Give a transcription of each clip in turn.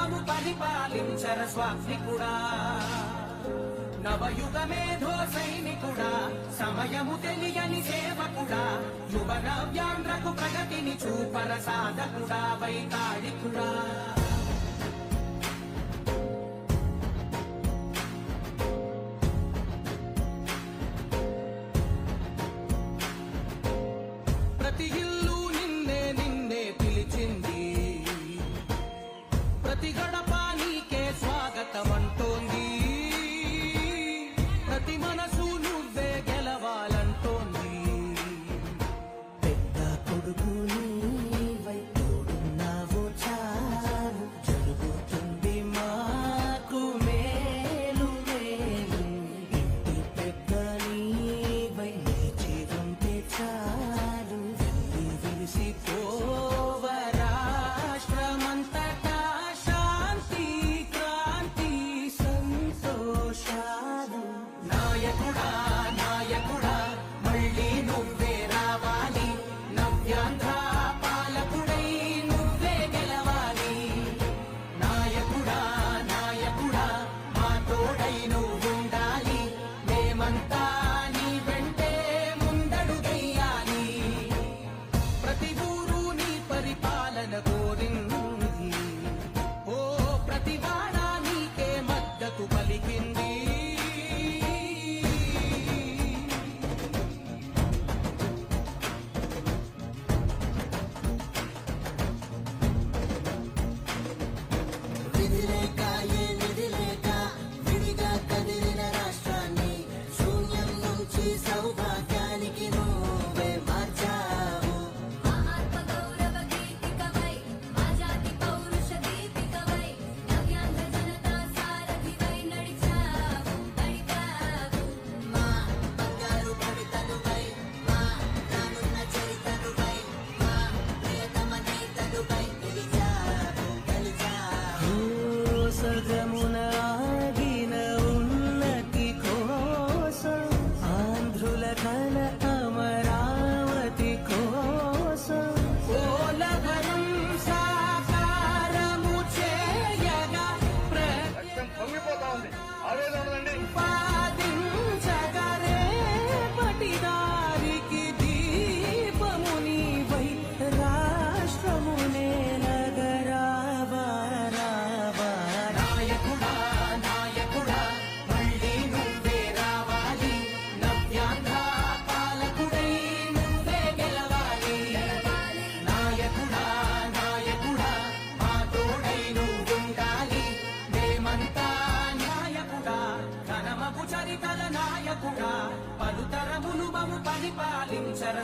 పలుతరములు పరిపాలించర స్వామికుడా నవయుగ మేధో సైనికుడా సమయము తెలియని సేవకుడా యువ నవ్యాంధ్రకు ప్రగతిని చూపర సాధకుడా వైతాళికుడా. ప్రతి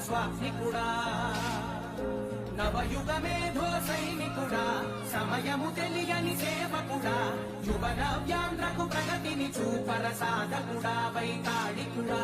స్వాత్మికుడా నవయుగ మేధో సైనికుడా సమయము తెలియని సేవకుడా యువ నవ్యాంధ్రకు ప్రగతిని చూపర సాధకుడా వైతాళికుడా.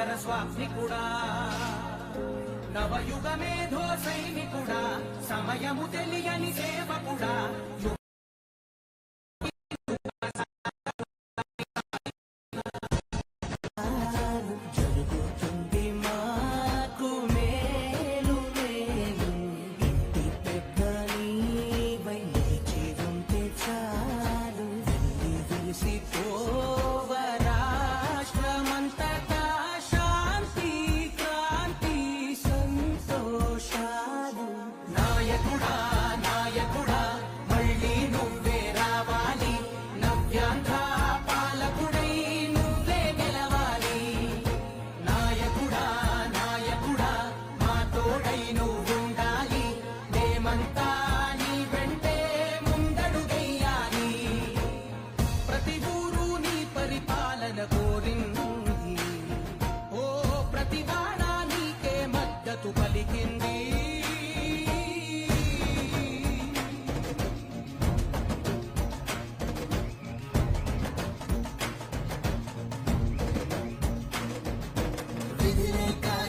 నూతన స్వాప్నికుడా నవయుగ మేధో సైనికుడా సమయము తెలియని సేవకుడా. balikin